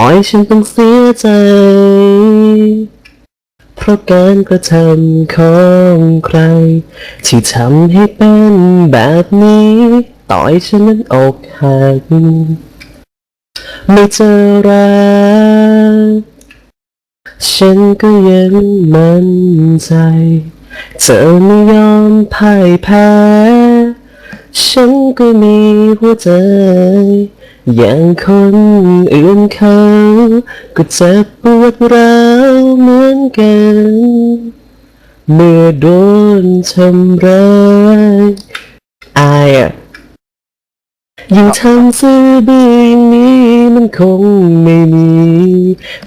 ต่อยฉันต้องเสียใจ เพราะการกระทำของใคร ที่ทำให้เป็นแบบนี้ ต่อยฉันนั้นอกหักไม่เจอรักฉันก็ยังมั่นใจ เธอไม่ยอมพ่ายแพ้ ฉันก็มีหัวใจ อย่างคนอื่นเขา ก็เจ็บปวดร้าวเหมือนกัน เมื่อโดนทำร้ายอายอะยิ่งทำซื่อบื้ออย่างนี้มันคงไม่มี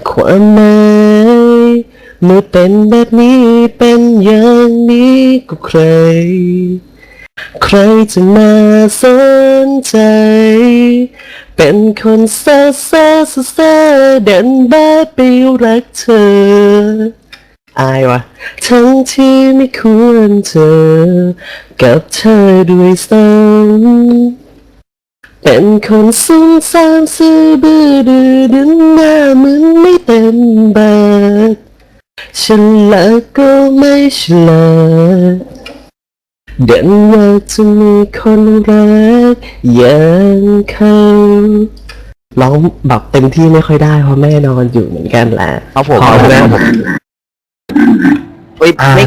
ความหมายเมื่อเป็นแบบนี้เป็นอย่างนี้ก็ใคร ใครจะมาสนใจ เป็นคนเซ่เซ่เซ่เซ่อเดินบ้าไปรักเธอ อายวะ ทั้งที่ไม่ควรเจอกับเธอด้วยซ้ำเป็นคนซุ่มซ่ามซื่อบื้อดื้อดึงหน้ามึงไม่เป็นแบบฉันละก็ไม่ฉลาด ดินอยากจะมีคนรักอย่างเขาร้องแบบเต็มที่ไม่ค่อยได้เพราะแม่นอนอยู่เหมือนกันแหละครับผมขอบคุณนะ เฮ้ยอ่า ไม่